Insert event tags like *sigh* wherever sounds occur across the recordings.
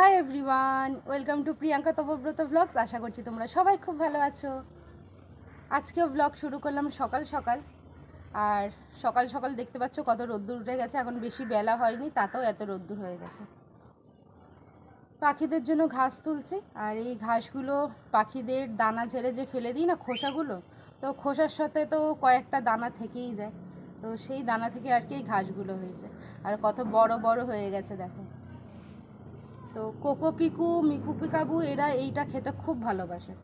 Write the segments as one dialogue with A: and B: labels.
A: Hi everyone welcome to Priyanka Tapabrata blogs আশা করছি তোমরা সবাই খুব ভালো আছো। আজকেও ব্লগ শুরু করলাম সকাল সকাল। আর সকাল সকাল দেখতে পাচ্ছ কত রোদ্দুর উঠে গেছে। এখন বেশি বেলা হয়নি, তাতেও এত রোদ্দুর হয়ে গেছে। পাখিদের জন্য ঘাস তুলছি। আর এই ঘাসগুলো পাখিদের দানা ঝেড়ে যে ফেলে দিই না খোসাগুলো, তো খোসার সাথে তো কয়েকটা দানা থেকেই যায়। তো সেই দানা থেকে আর কি এই ঘাসগুলো হয়েছে। আর কত বড় বড় হয়ে গেছে, দেখো। তো কোকো পিকু, মিকু পিকাবু, এরা এইটা খেতে খুব ভালোবাসে।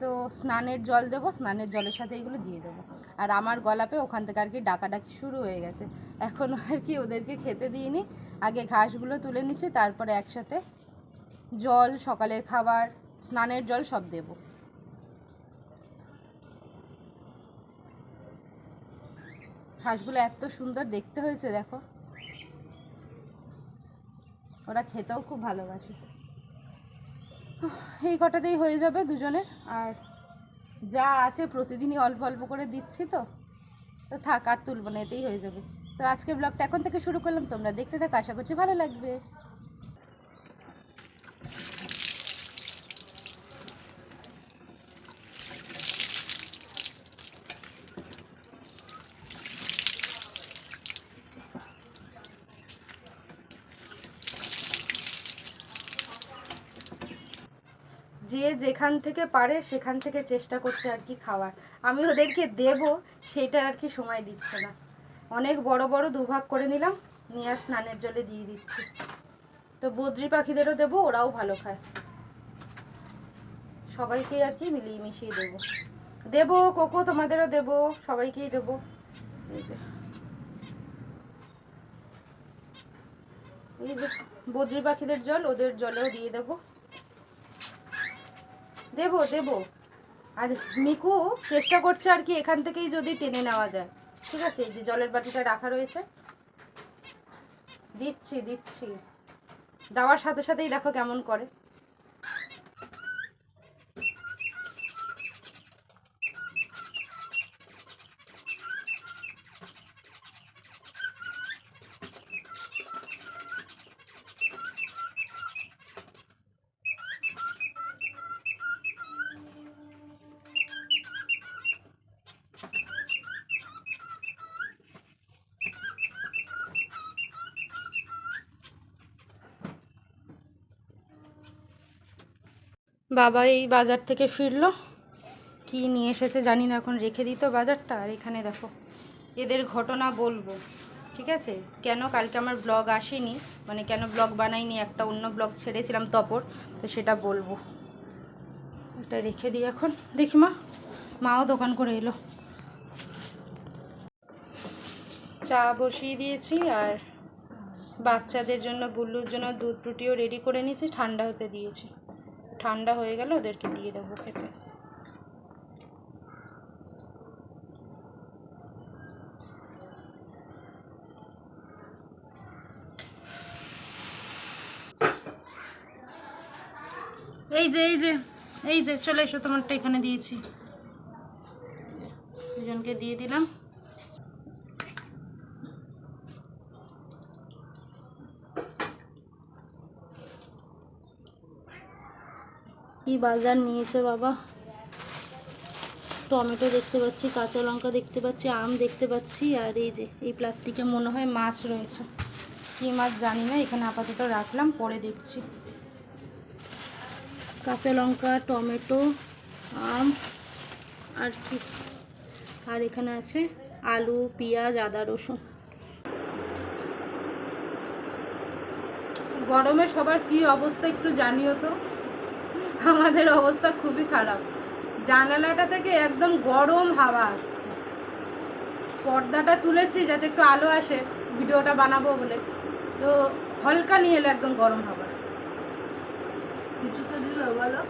A: তো স্নানের জল দেবো, স্নানের জলের সাথে এইগুলো দিয়ে দেবো। আর আমার গলাপে ওখান থেকে আর কি ডাকাডাকি শুরু হয়ে গেছে। এখন আর কি ওদেরকে খেতে দিইনি। আগে ঘাসগুলো তুলে নিচ্ছি, তারপরে একসাথে জল, সকালের খাবার, স্নানের জল সব দেব। হাঁসগুলো এত সুন্দর দেখতে হয়েছে, দেখো। ওরা খেতেও খুব ভালোবাসে। এই কটাতেই হয়ে যাবে দুজনের। আর যা আছে প্রতিদিনই অল্প অল্প করে দিচ্ছি তো। তো থাক, আর তুলবো না, এতেই হয়ে যাবে। তো আজকে ব্লগটা এখন থেকে শুরু করলাম। তোমরা দেখতে থাকো, আশা করছি ভালো লাগবে। যে যেখান থেকে পারে সেখান থেকে চেষ্টা করছে আর কি খাওয়ার। আমি ওদেরকে দেব, সেটা আর কি সময় দিচ্ছে না। অনেক বড় বড় দুভাগ করে নিলাম, নিয়ে আর স্নানের জলে দিয়ে দিচ্ছি। তো বদ্রি পাখিদেরও দেবো, ওরাও ভালো খায়। সবাইকে আর কি মিলিয়ে মিশিয়ে দেবো। দেবো, কোকো তোমাদেরও দেবো, সবাইকেই দেবো। এই যে। বদ্রি পাখিদের জল, ওদের জলেও দিয়ে দেবো। দেবো দেবো। আর মিকু চেষ্টা করছে আর কি এখান থেকেই যদি টেনে নেওয়া যায়। ঠিক আছে যে জলের বাটিটা রাখা রয়েছে। দিচ্ছি দিচ্ছি। দেওয়ার সাথে সাথেই দেখো কেমন করে। বাবা এই বাজার থেকে ফিরলো। কি নিয়ে এসেছে জানি না, এখন রেখে দিত বাজারটা। আর এখানে দেখো, এদের ঘটনা বলব, ঠিক আছে? কেন কালকে আমার ব্লগ আসেনি? মানে কেন ব্লগ বানাইনি? একটা অন্য ব্লগ ছেড়েছিলাম তপর, তো সেটা বলব। এটা রেখে দিই এখন। দেখি মা, মাও দোকান করে এলো। চা বসিয়ে দিয়েছি আর বাচ্চাদের জন্য, বুল্লুর জন্য দুধ রুটিও রেডি করে নিয়েছি, ঠান্ডা হতে দিয়েছি। ঠান্ডা হয়ে গেলে ওদেরকে দিয়ে দেবো খেতে। এই যে এই যে এই যে, চলে এসো তোমারটা এখানে দিয়েছি। দুজনকে দিয়ে দিলাম। কি বাজার নিয়েছে বাবা? টমেটো দেখতে পাচ্ছি, কাঁচা লঙ্কা দেখতে পাচ্ছি, আম দেখতে পাচ্ছি, আর এই যে, এই প্লাস্টিকে মনে হয় মাছ রয়েছে। কি মাছ জানি না, এখানে আপাতত রাখলাম, পরে দেখছি। কাঁচা লঙ্কা, টমেটো, আম, আর কি? আর এখানে আছে আলু, পেঁয়াজ, আদা, রসুন। গরমে সবার কি অবস্থা একটু জানিও তো। আমাদের অবস্থা খুবই খারাপ। জানালাটা থেকে একদম গরম হাওয়া আসছে। পর্দাটা তুলেছি যাতে একটু আলো আসে, ভিডিওটা বানাবো বলে। তো হালকা নিয়ে এলো একদম গরম হাওয়া। কিছু তো দিল, বলো?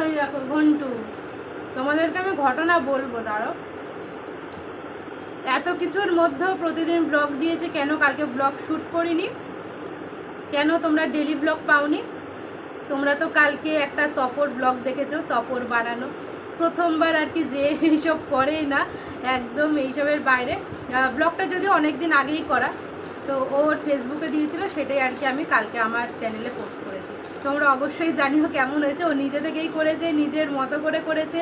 A: ওই দেখো, ঘন্টু, তোমাদেরকে আমি ঘটনা বলব দাঁড়ো এত কিছুর মধ্যেও প্রতিদিন ব্লগ দিয়েছে, কেন কালকে ব্লগ শ্যুট করিনি? কেন তোমরা ডেলি ব্লগ পাওনি? তোমরা তো কালকে একটা তপর ব্লগ দেখেছ, তপর বানানো। প্রথমবার আর কি যে এইসব করেই না, একদম এইসবের বাইরে। ব্লগটা যদি অনেক দিন আগেই করা, তো ওর ফেসবুকে দিয়েছিল, সেটাই আর কি আমি কালকে আমার চ্যানেলে পোস্ট করেছি। তোমরা অবশ্যই জানিও কেমন হয়েছে। ও নিজে থেকেই করেছে, নিজের মতো করে করেছে,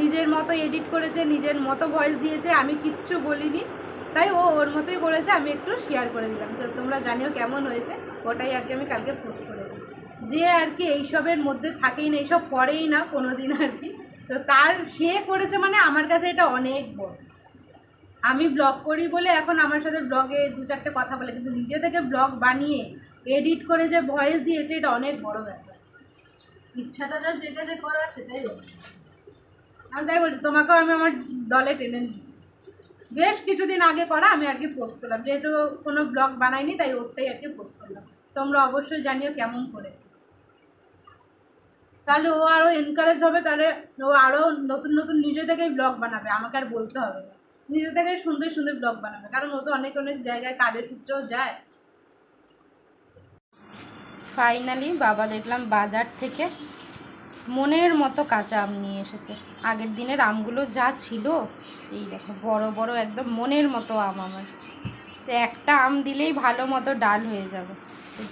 A: নিজের মতো এডিট করেছে, নিজের মতো ভয়েস দিয়েছে, আমি কিচ্ছু বলিনি। তাই ও ওর মতোই করেছে, আমি একটু শেয়ার করে দিলাম। তো তোমরা জানিও কেমন হয়েছে, ওটাই আর কি আমি কালকে পোস্ট করে দিই যে আর কি এইসবের মধ্যে থাকেই না, এইসব করেই না কোনো দিন আর কি। তো তার, সে করেছে মানে আমার কাছে এটা অনেক বড়। আমি ব্লগ করি বলে এখন আমার সাথে ব্লগে দু চারটে কথা বলে, কিন্তু নিজে থেকে ব্লগ বানিয়ে এডিট করে যে ভয়েস দিয়েছে, এটা অনেক বড় ব্যাপার। ইচ্ছাটা যা যেটা যে করা সেটাই আমি তাই বলি, তোমাকেও আমি আমার দলে টেনে নিয়েছি। বেশ কিছুদিন আগে করা আমি আর কি পোস্ট করলাম। যেহেতু কোনো ব্লগ বানাইনি, তাই ওরটাই আর কি পোস্ট করলাম। তোমরা অবশ্যই জানিও কেমন করেছে। তাহলে ও আরও এনকারেজ হবে, তাহলে ও আরও নতুন নতুন নিজে থেকেই ব্লগ বানাবে। আমাকে আর বলতে হবে না। নিজে থেকে সুন্দর সুন্দর ব্লগ বানাবে। কারণ ও তো অনেক অনেক জায়গায় কাজের সূত্রেও যায়। ফাইনালি বাবা দেখলাম বাজার থেকে মনের মতো কাঁচা আম নিয়ে এসেছে। আগের দিনের আমগুলো যা ছিল, এই দেখো, বড় বড় একদম মনের মতো আম আমার। তো একটা আম দিলেই ভালো মতো ডাল হয়ে যাবে।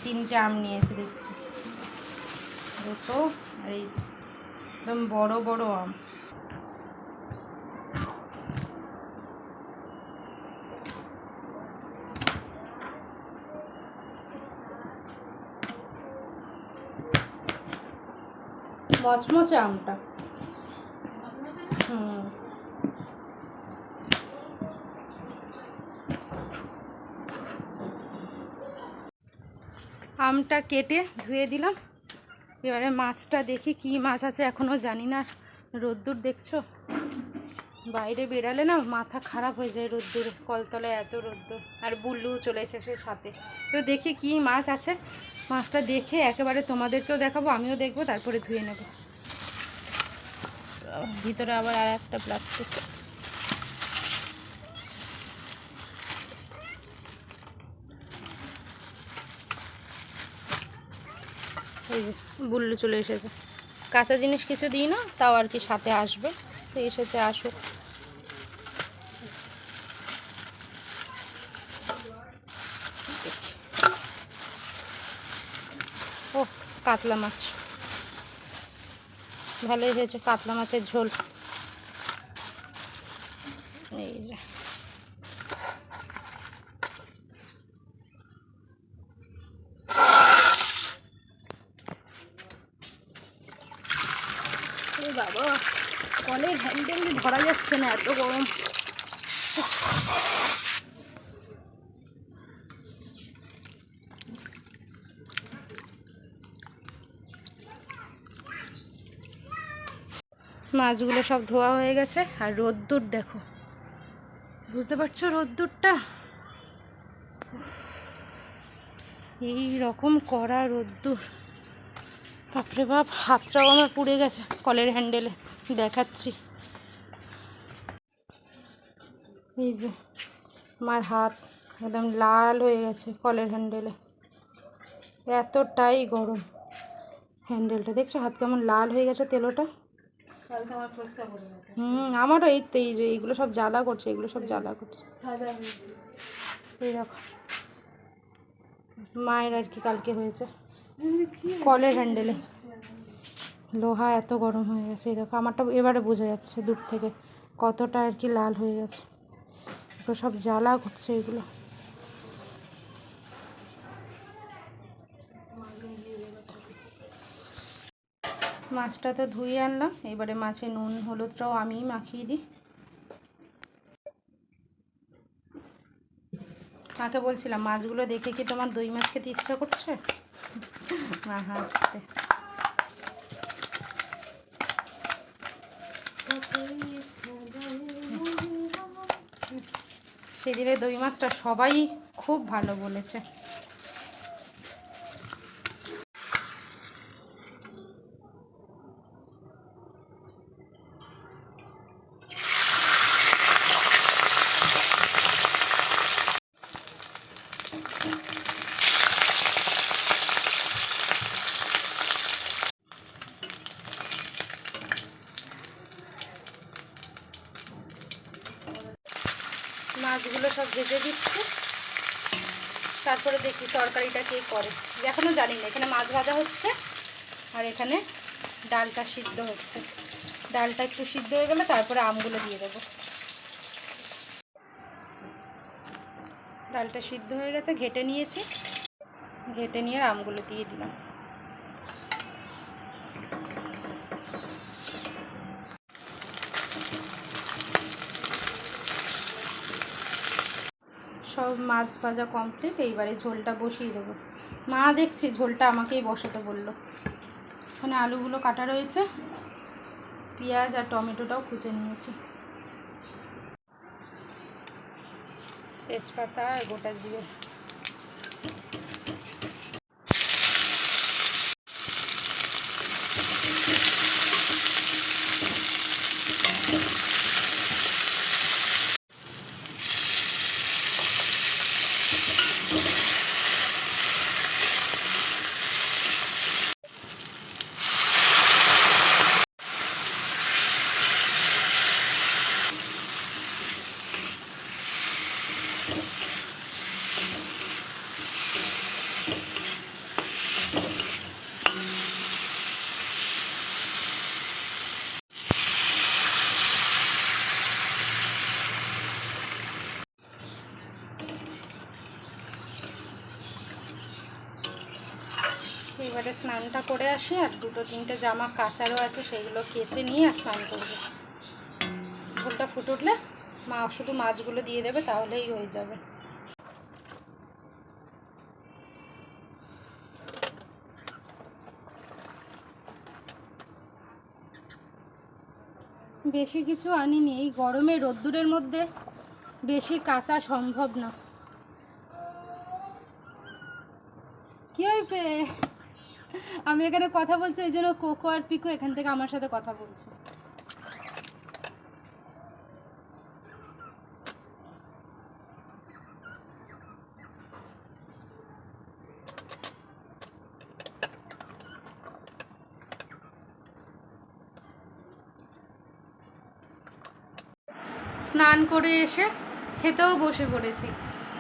A: তিনটে আম নিয়ে এসে দেখছি। দুটো আর এই একদম বড় বড় আম। মচমচে আমটা। হুম। আমটা কেটে ধুয়ে দিলাম। এবারে মাছটা দেখি কি মাছ আছে এখনও জানি না। রোদ্দুর দেখছ? বাইরে বেরালে না মাথা খারাপ হয়ে যায় রোদ্দুর, কলতলায় এত রোদ্দুর। আর বুল্লু চলে এসেছে সাথে। তো দেখি কি মাছ আছে। মাছটা দেখে একেবারে তোমাদেরকেও দেখাবো, আমিও দেখব, তারপরে ধুয়ে নেব। ভিতরে আবার আর একটা প্লাস্টিক এই যে বুল্লু চলে এসেছে। কাঁচা জিনিস কিছু দিই না, তাও আর কি সাথে আসবে। তো এসেছে, আসুক। ও কাতলা মাছ। ভালোই হয়েছে, কাতলা মাছের ঝোল। এই যে এ বাবা কলের হ্যান্ডেল না এত গরম। মাছগুলো সব ধোয়া হয়ে গেছে, আর রোদ্দুর দেখো। বুঝতে পারছ রোদ্দুরটা? এই রকম কড়া রোদ্দুর। বাপরে বাপ, হাতটাও আমার পুড়ে গেছে কলের হ্যান্ডেলে। দেখাচ্ছি। এই যে আমার হাত একদম লাল হয়ে গেছে কলের হ্যান্ডেলে। এতটাই গরম হ্যান্ডেলটা। দেখছ হাত কেমন লাল হয়ে গেছে তেলোটা? হুম আমারও এই তো এই যে এইগুলো সব জ্বালা করছে এগুলো সব জ্বালা করছে। এই দেখো মায়ের আর কি কালকে হয়েছে। কলের হ্যান্ডেলে। লোহা এত গরম হয়ে গেছে এই দেখো আমারটা এবারে বোঝা যাচ্ছে দূর থেকে কতটা আর কি লাল হয়ে গেছে। এগুলো সব জ্বালা করছে এগুলো। মাছটা তো ধুয়ে আনলাম, এবারে মাছে নুন, হলুদটাও আমিই মাখিয়ে দিই। মাকে বলছিলাম, মাছগুলো দেখে কি তোমার দই মাছ খেতে ইচ্ছা করছে? মা হাসছে। সেদিনে দই মাছটা সবাই খুব ভালো বলেছে। সব ভেজে দিচ্ছি। তারপরে দেখি তরকারিটা কে করে। এখনও জানি না, এখানে মাছ ভাজা হচ্ছে আর এখানে ডালটা সিদ্ধ হচ্ছে। ডালটা একটু সিদ্ধ হয়ে গেলে তারপরে আমগুলো দিয়ে দেবো। ডালটা সিদ্ধ হয়ে গেছে, ঘেটে নিয়েছি। ঘেটে নিয়ে আমগুলো দিয়ে দিলাম। সব মাছ ভাজা কমপ্লিট এইবারে ঝোলটা বসিয়ে দেবো। মা দেখছি ঝোলটা আমাকেই বসাতে বলল। ওখানে আলুগুলো কাটা রয়েছে, পেঁয়াজ আর টমেটোটাও খুঁজে নিয়েছি। তেজপাতা আর গোটা জিরে। এবারে স্নানটা করে আসি আর দুটো তিনটে জামা কাচারও আছে সেগুলো কেচে নিয়ে আর স্নান করব। ঝোলটা ফুটে উঠলে মা শুধু মাছগুলো দিয়ে দেবে, তাহলেই হয়ে যাবে। বেশি কিছু আনিনি, এই গরমে রোদ্দুরের মধ্যে বেশি কাঁচা সম্ভব না। কি হয়েছে? আমি এখানে কথা বলছি ওই জন্য কোকো আর পিকো এখান থেকে আমার সাথে কথা বলছে। স্নান করে এসে খেতেও বসে পড়েছি।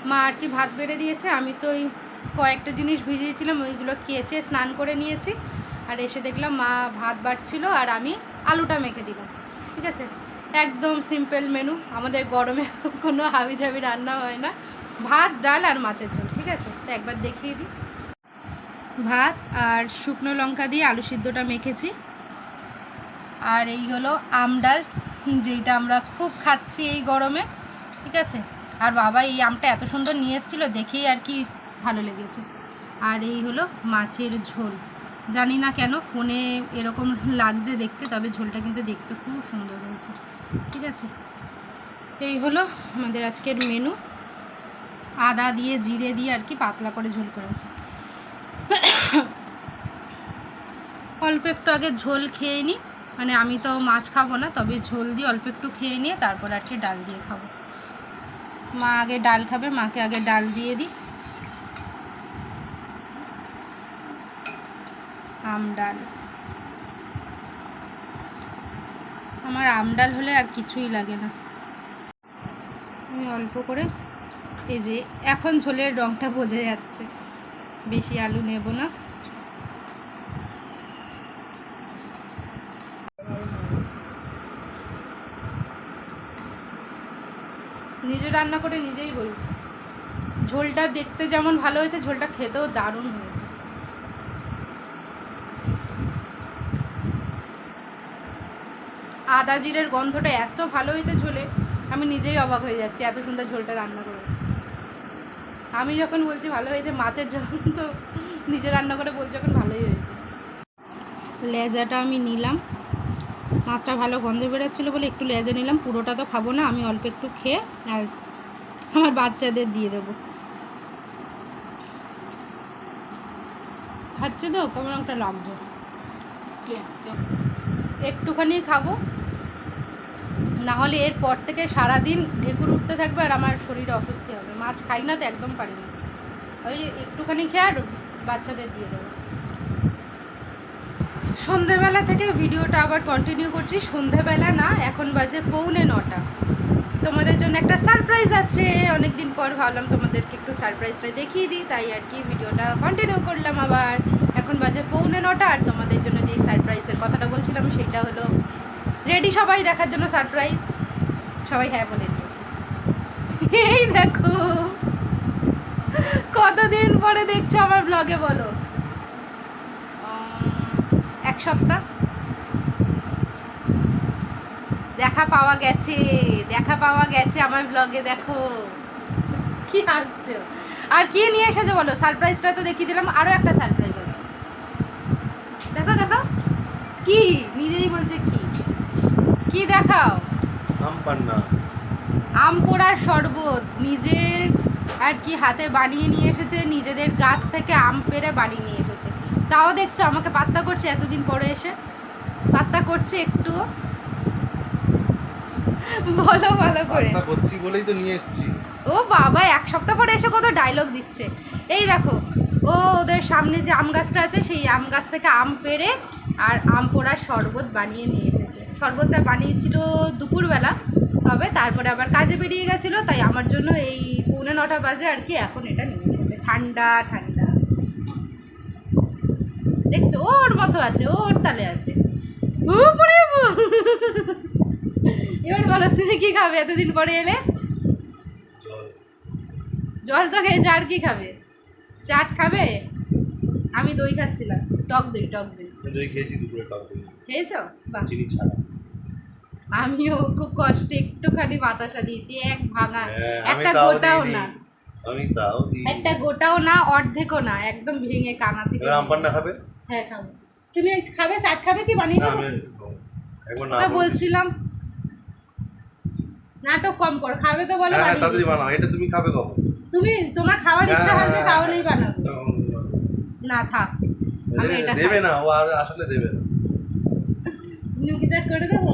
A: মা আর কি ভাত বেড়ে দিয়েছে, আমি তো ওই কয়েকটা জিনিস ভিজিয়েছিলাম, ওইগুলো কেচে স্নান করে নিয়েছি। আর এসে দেখলাম মা ভাত বাড়ছিল আর আমি আলুটা মেখে দিলাম। ঠিক আছে? একদম সিম্পল মেনু আমাদের গরমে *laughs* কোনো হাবি ঝাবি রান্না হয় না। ভাত, ডাল আর মাছের ঝোল, ঠিক আছে? তো একবার দেখিয়ে দিই। ভাত আর শুকনো লঙ্কা দিয়ে আলু সিদ্ধটা মেখেছি। আর এই হলো আম ডাল, যেইটা আমরা খুব খাচ্ছি এই গরমে। ঠিক আছে? আর বাবা এই আমটা এত সুন্দর নিয়ে এসেছিল, দেখেই আর কি ভালো লেগেছে। আর এই হলো মাছের ঝোল। জানি না কেন ফোনে এরকম লাগছে দেখতে, তবে ঝোলটা কিন্তু দেখতে খুব সুন্দর হয়েছে। ঠিক আছে? এই হলো আমাদের আজকের মেনু আদা দিয়ে, জিরে দিয়ে আর কি পাতলা করে ঝোল করেছে। অল্প একটু আগে ঝোল খেয়ে নিই মানে আমি তো মাছ খাব না, তবে ঝোল দিয়ে অল্প একটু খেয়ে নিয়ে তারপর আর কি ডাল দিয়ে খাব। মা আগে ডাল খাবে, মাকে আগে ডাল দিয়ে দিই। আম ডাল। আমার আম ডাল হলে আর কিছুই লাগে না। আমি অল্প করে এই যে এখন ঝোলের রঙটা বোঝা যাচ্ছে। বেশি আলু নেব না। নিজে রান্না করে নিজেই বলব। ঝোলটা দেখতে যেমন ভালো হয়েছে, ঝোলটা খেতেও দারুণ হয়েছে। আদা জিরের গন্ধটা এত ভালো হয়েছে ঝোলে, আমি নিজেই অবাক হয়ে যাচ্ছি এত সুন্দর ঝোলটা রান্না করেছে আমি যখন বলছি ভালো হয়েছে মাছের ঝোল, তো নিজে রান্না করে বলছি যখন ভালোই হয়েছে। লেজাটা আমি নিলাম। মাছটা ভালো গন্ধ বেরোচ্ছিলো বলে একটু লেজা নিলাম, পুরোটা তো খাব না, আমি অল্প একটু খেয়ে আর আমার বাচ্চাদের দিয়ে দেবো। খাচ্ছে তো? কেমন একটা লাগছে। একটুখানি খাব। না হলে এরপর থেকে সারাদিন ঢেকুর উঠতে থাকবে আর আমার শরীরে অস্বস্তি হবে। মাছ খাই না তো একদম পারি না। ওই একটুখানি খেয়ে আর বাচ্চাদের দিয়ে দেবো। সন্ধেবেলা থেকে ভিডিওটা আবার কন্টিনিউ করছি। সন্ধেবেলা না, এখন বাজে পৌনে নটা। তোমাদের জন্য একটা সারপ্রাইজ আছে। অনেকদিন পর ভাবলাম তোমাদেরকে একটু সারপ্রাইজটা দেখিয়ে দিই, তাই আর কি ভিডিওটা কন্টিনিউ করলাম আবার। এখন বাজে পৌনে নটা আর তোমাদের জন্য যে সারপ্রাইজের কথাটা বলছিলাম, সেটা হলো রেডি সবাই দেখার জন্য সারপ্রাইজ সবাই হ্যাঁ বলে দিয়েছে। এই দেখো। কতদিন পরে দেখছ আমার ব্লগে বলো? এক সপ্তাহ। দেখা পাওয়া গেছে, দেখা পাওয়া গেছে আমার ব্লগে দেখো। কি হাসছো? আর কি নিয়ে এসেছে বলো? সারপ্রাইজটা তো দেখিয়ে দিলাম আরও একটা সারপ্রাইজ দেখো দেখো। কি? নিজেই বলছে কি? কি দেখাও?
B: আম পান্না।
A: আম পোড়ার শরবত। নিজের আর কি হাতে বানিয়ে নিয়ে এসেছে নিজেদের গাছ থেকে আম পেড়ে বানিয়ে নিয়ে এসেছে। তাও দেখছ আমাকে পাত্তা করছে এতদিন পরে এসে। পাত্তা করছে একটু। বলো ভালো করে।
B: পাত্তা করছি বলেই তো নিয়ে এসেছি।
A: ও বাবা এক সপ্তাহ পরে এসে কত ডায়লগ দিচ্ছে। এই দেখো ও ওদের সামনে যে আম গাছটা আছে সেই আম গাছ থেকে আম পেড়ে আর আম পোড়ার শরবত বানিয়ে নিয়ে এসেছে। শরবতটা বানিয়েছিল দুপুরবেলা, তবে তারপরে আবার কাজে বেরিয়ে গেছিল, তাই আমার জন্য এই পৌনে নটা বাজে আর কি এখন এটা নিয়ে এসেছে। ঠান্ডা ঠান্ডা। দেখছ, ওর মতো আছে, ওর তালে আছে। এবার বলো, তুমি কি খাবে এতদিন পরে এলে? জল তো খেয়েছে, আর কি খাবে? চাট খাবে? আমি দই খাচ্ছিলাম। টক দই টক দই।
B: দই খেয়েছি দুপুরে দই
A: খেয়েছো? বাহ।
B: চিনি ছাড়া।
A: আমিও খুব কষ্টে একটুখানি বাতাসা দিয়েছি এক ভাঙা
B: হ্যাঁ,
A: একটা গোটাও না।
B: আমি তাও দিই
A: একটা গোটাও না অর্ধেকও না একদম ভেঙে কানা থেকে
B: আম পান্না খাবে?
A: হ্যাঁ খাব। তুমি খাবে? চাট খাবে কি? বানিয়ে
B: আমি একবার না।
A: বলছিলাম নাটক কম কর খাবে তো বলে
B: হ্যাঁ হ্যাঁ
A: বানিয়ে
B: তাড়াতাড়ি বানাও এটা তুমি খাবে কখন?
A: তুমি তোমার খাওয়ার ইচ্ছা
B: হ্যাঁ,
A: তাহলেই। বানাবো। না থাক।
B: দেবে। না ও আসলে দেবে না।
A: নিমকি চাট করে দেবো?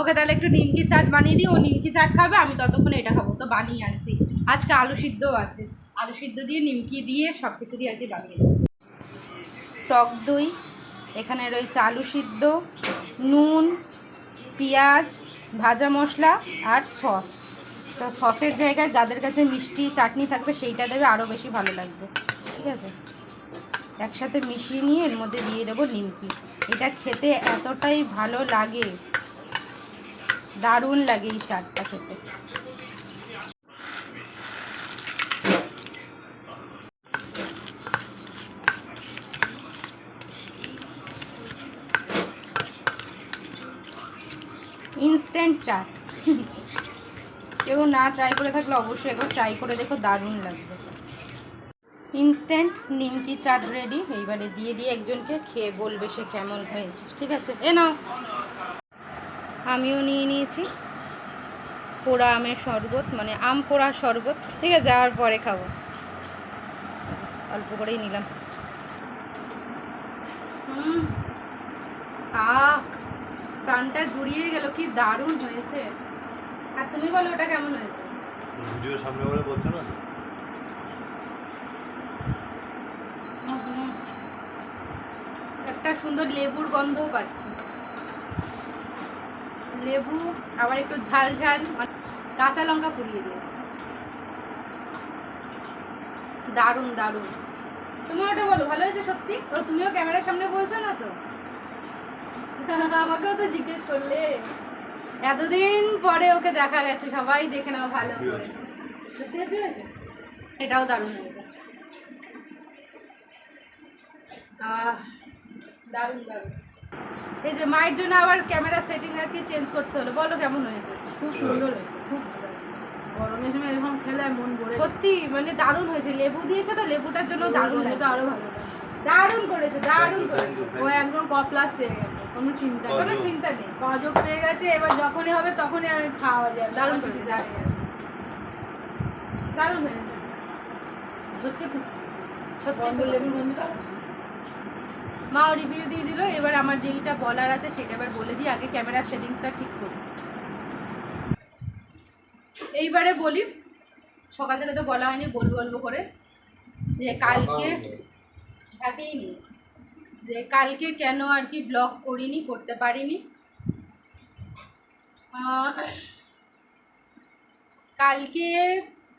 A: ওকে তাহলে একটু নিমকি চাট বানিয়ে দিই ও নিমকি চাট খাবে আমি ততক্ষণে এটা খাব। তো বানিয়ে আনছি। আজকে আলু সিদ্ধও আছে। আলু সিদ্ধ দিয়ে নিমকি দিয়ে সব কিছু দিয়ে আর কি বানিয়ে দেবো। টক দই এখানে রয়েছে আলু সিদ্ধ নুন পেঁয়াজ ভাজা মশলা আর সস। তো সসের জায়গায় যাদের কাছে মিষ্টি চাটনি থাকবে সেইটা দেবে আরও বেশি ভালো লাগবে। ঠিক আছে? একসাথে মিশিয়ে নিয়ে এর মধ্যে দিয়ে দেবো নিমকি। এটা খেতে এতটাই ভালো লাগে। দারুণ লাগে এই চাটটা খেতে। ইনস্ট্যান্ট চাট। কেউ না ট্রাই করে থাকলে অবশ্যই একবার ট্রাই করে দেখো, দারুণ লাগবে। ইনস্ট্যান্ট নিমকি চাট রেডি এইবারে দিয়ে দিয়ে একজনকে খেয়ে বলবে সে কেমন হয়েছে। ঠিক আছে, এ নাও। আমিও নিয়ে নিয়েছি। পোড়া আমের শরবত মানে আম পোড়া শরবত। ঠিক আছে, আর পরে খাব। অল্প করেই নিলাম। হুম। আহ, কানটা জুড়িয়ে গেল, কি দারুণ হয়েছে। আর তুমি বলো, ওটা কেমন হয়েছে?
B: ভিডিও সামনে বলে বলছো না
A: হুম। একটা সুন্দর লেবুর গন্ধও পাচ্ছি। লেবু আবার একটু ঝাল ঝাল কাঁচা লঙ্কা পুড়িয়ে দিয়ে দারুণ দারুণ। তুমি ওটা বলো ভালো হয়েছে সত্যি? ও তুমিও ক্যামেরার সামনে বলছো না তো? *laughs* আমাকেও তো জিজ্ঞেস করলে। এতদিন পরে ওকে দেখা গেছে সবাই দেখে নাও ভালো করে। সত্যি happy হয়েছে? এটাও দারুণ হয়েছে। আহ দারুণ দারুণ। এই যে মায়ের জন্য আবার ক্যামেরা সেটিং আর কি চেঞ্জ করতে হলো। বলো কেমন হয়েছে?
C: খুব সুন্দর। হয়েছে খুব গরমের সময় এরকম খেলে আর মন ভরে
A: সত্যি মানে দারুণ হয়েছে। লেবু দিয়েছে তো লেবুটার জন্য দারুণ
C: গন্ধটা
A: লাগে
C: আরও ভালো
A: দারুণ করেছে দারুণ করেছে।
C: ও একদম। ক প্লাস পেয়ে গেছে। কোনো চিন্তা
A: কোনো চিন্তা নেই।
C: কযোগ পেয়ে গেছে এবার যখনই হবে তখনই আমি খাওয়া যায়
A: দারুণ করেছে, দারুণ। দারুণ হয়েছে। সত্যি খুব সত্যি
C: লেবুর গন্ধটা
A: মাও রিভিউ দিয়ে দিল এবার আমার যেইটা বলার আছে সেটা এবার বলে দিই আগে ক্যামেরার সেটিংসটা ঠিক করি এইবারে বলি সকাল থেকে তো বলা হয়নি বলব বলব করে যে কালকে ভাবেই নি যে কালকে কেন আর কি ব্লগ করিনি করতে পারিনি। কালকে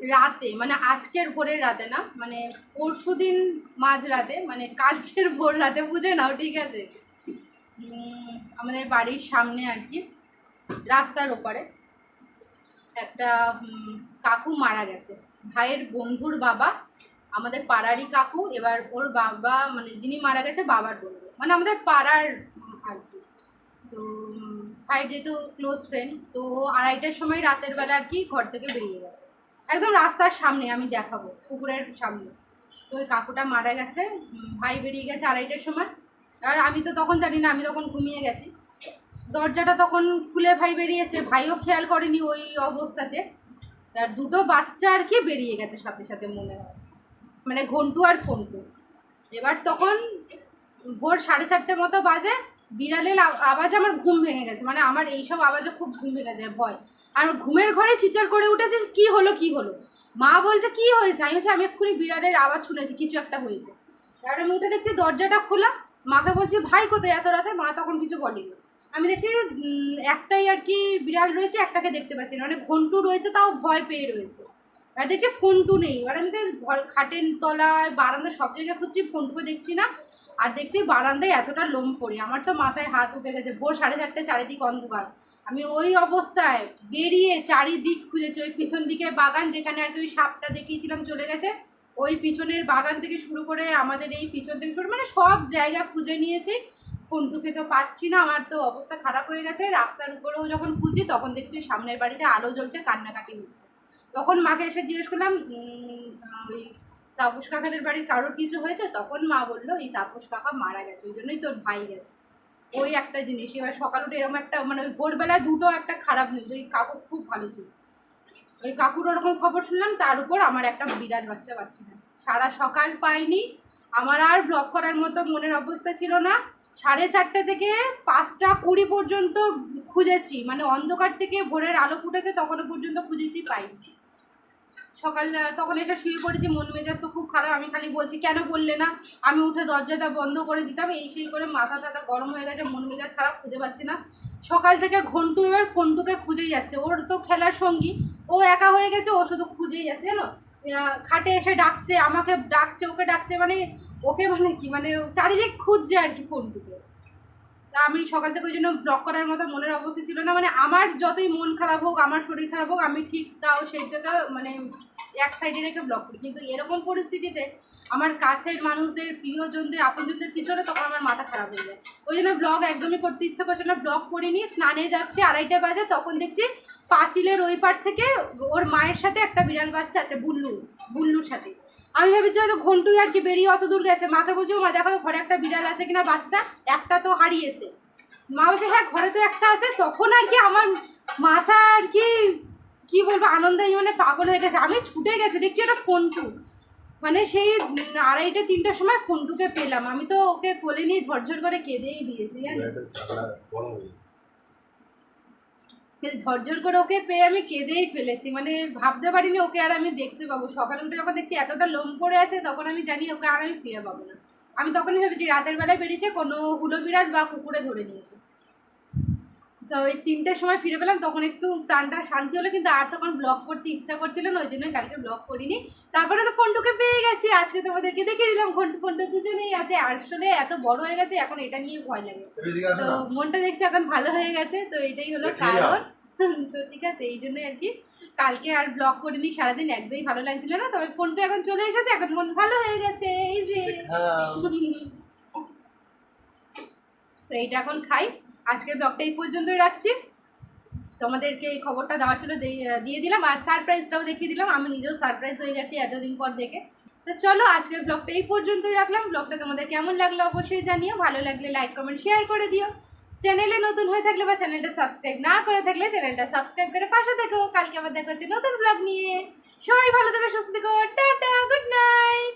A: রাতে মানে আজকের ভোরের রাতে না মানে পরশু দিন মাঝ রাতে মানে কালকের ভোর রাতে, বুঝে নাও, ঠিক আছে? আমাদের বাড়ির সামনে আর কি, রাস্তার ওপারে একটা কাকু মারা গেছে। ভাইয়ের বন্ধুর বাবা, আমাদের পাড়ারই কাকু, এবার ওর বাবা মানে যিনি মারা গেছে, বাবার বন্ধু। মানে আমাদের পাড়ার আর কি। তো ভাইয়ের যেহেতু ক্লোজ ফ্রেন্ড তো আড়াইটার সময় রাতের বেলা আর কি ঘর থেকে বেরিয়ে গেছে। একদম রাস্তার সামনে, আমি দেখাবো, পুকুরের সামনে। তো ওই কাকুটা মারা গেছে ভাই বেরিয়ে গেছে আড়াইটার সময়। আর আমি তো তখন জানি না, আমি তখন ঘুমিয়ে গেছি। দরজাটা তখন খুলে ভাই বেরিয়েছে, ভাইও খেয়াল করেনি ওই অবস্থাতে। আর দুটো বাচ্চা আর কি বেরিয়ে গেছে সাথে সাথে মনে হয়। মানে ঘন্টু আর ফন্টু। এবার তখন ভোর সাড়ে চারটে মতো বাজে, বিড়ালের আওয়াজে আমার ঘুম ভেঙে গেছে। মানে আমার এইসব আওয়াজে খুব ঘুম ভেঙে যায়, ভয়। আর ঘুমের ঘরে চিৎকার করে উঠেছে কি হলো কি হলো? মা বলছে, কি হয়েছে? আমি বলছি, আমি এক্ষুনি বিড়ালের আওয়াজ শুনেছি, কিছু একটা হয়েছে। এবার আমি উঠে দেখছি দরজাটা খোলা। মাকে বলছি, ভাই কোথায় এত রাতে? মা তখন কিছু বলেনি। আমি দেখছি একটাই আর কি বিড়াল রয়েছে, একটাকে দেখতে পাচ্ছি না। মানে ঘন্টু রয়েছে, তাও ভয় পেয়ে রয়েছে। আর দেখছি ফোনটু নেই। এবার আমি তো ঘর, খাটের তলায় বারান্দা সব জায়গায় খুঁজছি, ফোনটুকে দেখছি না। আর দেখছি বারান্দায় এতটা লোম পড়ে। আমার তো মাথায় হাত উঠে গেছে। ভোর সাড়ে চারটে, চারিদিক অন্ধকার। আমি ওই অবস্থায় বেরিয়ে চারিদিক খুঁজেছি, ওই পিছন দিকে বাগান যেখানে আর কি ওই সাপটা দেখিয়েছিলাম চলে গেছে, ওই পিছনের বাগান থেকে শুরু করে আমাদের এই পিছন থেকে শুরু মানে সব জায়গা খুঁজে নিয়েছি, ফোনটুকে তো পাচ্ছি না, আমার তো অবস্থা খারাপ হয়ে গেছে, রাস্তার উপরেও যখন খুঁজছি তখন দেখছি সামনের বাড়িতে আলো জ্বলছে, কান্নাকাটি হচ্ছে। তখন মাকে এসে জিজ্ঞেস করলাম ওই তাপস কাকাদের বাড়ির কারোর কিছু হয়েছে? তখন মা বলল, এই তাপস কাকা মারা গেছে, ওই জন্যই তোর ভাই গেছে। ওই একটা জিনিস। এবার সকাল উঠে এরকম একটা মানে ওই ভোরবেলায় দুটো একটা খারাপ নিউজ ওই কাকু খুব ভালো ছিল। ওই কাকুর ওরকম খবর শুনলাম, তার উপর আমার একটা বিরাট বাচ্চা বাচ্চা সারা সকাল পাইনি, আমার আর ব্লক করার মতো মনের অবস্থা ছিল না। সাড়ে চারটে থেকে পাঁচটা কুড়ি পর্যন্ত খুঁজেছি মানে অন্ধকার থেকে ভোরের আলো ফুটেছে, তখনও পর্যন্ত খুঁজেছি পাইনি। সকাল, তখন এটা শুয়ে পড়েছি, মন মেজাজ তো খুব খারাপ। আমি খালি বলছি, কেন বললে না? আমি উঠে দরজাটা বন্ধ করে দিতাম, এই সেই করে মাথা টাথা গরম হয়ে গেছে, মন মেজাজ খারাপ, খুঁজে পাচ্ছি না। সকাল থেকে ঘন্টু এবার ফন্টুকে খুঁজেই যাচ্ছে, ওর তো খেলার সঙ্গী, ও একা হয়ে গেছে, ও শুধু খুঁজেই যাচ্ছে, জানো? খাটে এসে ডাকছে, আমাকে ডাকছে, ওকে ডাকছে মানে ওকে মানে কি মানে চারিদিক খুঁজছে আর কি ফোনটুকে। আমি সকাল থেকে ওই জন্য ব্লক করার মতো মনের অবস্থা ছিল না। মানে আমার যতই মন খারাপ হোক, আমার শরীর খারাপ হোক, আমি ঠিক তাও সেই জায়গা মানে এক সাইডে রেখে ব্লক করি। কিন্তু এরকম পরিস্থিতিতে আমার কাছের মানুষদের, প্রিয়জনদের, আপনজনদের পিছনে তখন আমার মাথা খারাপ হয়ে যায়। ওই জন্য ব্লগ একদমই করতে ইচ্ছা করছে না। ব্লগ করিনি, স্নানে যাচ্ছি, আড়াইটা বাজে, তখন দেখছি পাঁচিলের ওই পার থেকে ওর মায়ের সাথে একটা বিড়াল বাচ্চা আছে, বুল্লু, বুল্লুর সাথে। আমি ভেবেছি হয়তো ঘন্টুই আর কি বেরিয়ে অত দূর গেছে। মাকে বলছি মা, দেখো ঘরে একটা বিড়াল আছে কিনা, বাচ্চা, একটা তো হারিয়েছে। মা বলছে হ্যাঁ ঘরে তো একটা আছে। তখন আর কি আমার মাথা আর কি কি বলব, আনন্দে মানে পাগল হয়ে গেছে। আমি ছুটে গেছি, দেখছি ওটা ফোনটু। মানে সেই আড়াইটে, তিনটার সময় ফোনটুকে পেলাম। আমি তো ওকে কোলে নিয়ে ঝরঝর করে কেঁদেই দিয়েছি, জানি?
B: যায়।
A: ঝরঝর করে ওকে পেয়ে আমি কেঁদেই ফেলেছি। মানে ভাবতে পারিনি ওকে আর আমি দেখতে পাবো। সকালে উঠে যখন দেখছি এতটা লোম পড়ে আছে, তখন আমি জানি ওকে আর আমি ফিরে পাবো না। আমি তখনই ভেবেছি, রাতের বেলায় বেরিয়েছে, কোনো হুলো বিড়াল বা কুকুরে ধরে নিয়েছে। তো ওই তিনটের সময় ফিরে পেলাম তখন একটু প্রাণটা শান্তি হলো কিন্তু আর তখন ব্লগ করতে ইচ্ছা করছিল না ওই জন্য কালকে ব্লগ করিনি। তারপরে তো ফোনটুকে পেয়ে গেছি আজকে তোমাদেরকে দেখিয়ে দিলাম ফোনটু ফোনটু দুজনেই আছে আসলে এত বড় হয়ে গেছে এখন এটা নিয়ে ভয় লাগে। তো মনটা দেখছি এখন ভালো হয়ে গেছে তো এটাই হলো
B: দেখে
A: কারণ। *laughs* তো ঠিক আছে এই জন্যই আর কি। কালকে আর ব্লগ করিনি সারাদিন একদমই ভালো লাগছিল না তবে ফোনটা এখন চলে এসেছে এখন মন ভালো হয়ে গেছে এই যে। *laughs* তো এইটা এখন খাই। আজকের ব্লগটা এই পর্যন্তই রাখছি। তোমাদেরকে এই খবরটা দেওয়ার ছিল দিয়ে দিলাম, আর সারপ্রাইজটাও দেখিয়ে দিলাম। আমি নিজেও সারপ্রাইজ হয়ে গেছি এতদিন পর দেখে। তো চলো, আজকের ব্লগটা এই পর্যন্তই রাখলাম। ব্লগটা তোমাদের কেমন লাগল অবশ্যই জানিও। ভালো লাগলে লাইক কমেন্ট শেয়ার করে দিও। চ্যানেলে নতুন হয়ে থাকলে বা চ্যানেলটা সাবস্ক্রাইব না করে থাকলে চ্যানেলটা সাবস্ক্রাইব করে পাশে থেকো। কালকে আবার দেখা হচ্ছে নতুন ব্লগ নিয়ে। সবাই ভালো থেকো, সুস্থ থেকো। Tata good night